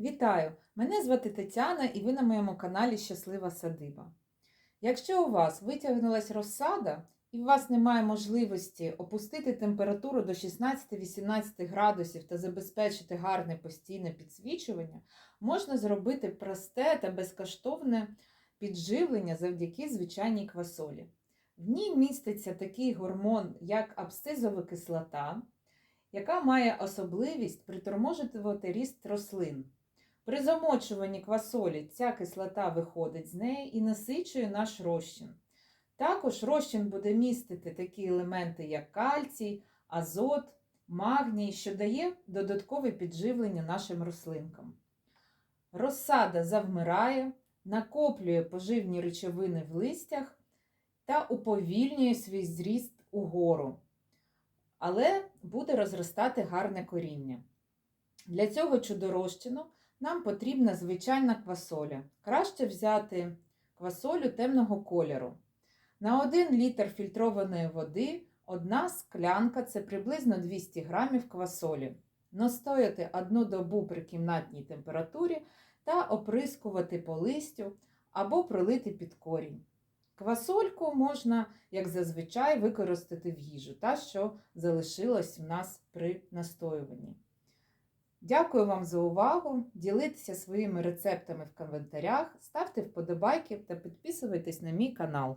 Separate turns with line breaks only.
Вітаю! Мене звати Тетяна і ви на моєму каналі Щаслива Садиба. Якщо у вас витягнулась розсада і у вас немає можливості опустити температуру до 16-18 градусів та забезпечити гарне постійне підсвічування, можна зробити просте та безкоштовне підживлення завдяки звичайній квасолі. В ній міститься такий гормон, як абсцизова кислота, яка має особливість приторможувати ріст рослин. При замочуванні квасолі ця кислота виходить з неї і насичує наш розчин. Також розчин буде містити такі елементи, як кальцій, азот, магній, що дає додаткове підживлення нашим рослинкам. Розсада завмирає, накоплює поживні речовини в листях та уповільнює свій зріст угору, але буде розростати гарне коріння. Для цього чудорозчину нам потрібна звичайна квасоля. Краще взяти квасолю темного кольору. На 1 літр фільтрованої води одна склянка це приблизно 200 грамів квасолі. Настояти одну добу при кімнатній температурі та оприскувати по листю або пролити під корінь. Квасольку можна, як зазвичай, використати в їжу, та, що залишилось в нас при настоюванні. Дякую вам за увагу. Ділитися своїми рецептами в коментарях, ставте вподобайки та підписуйтесь на мій канал.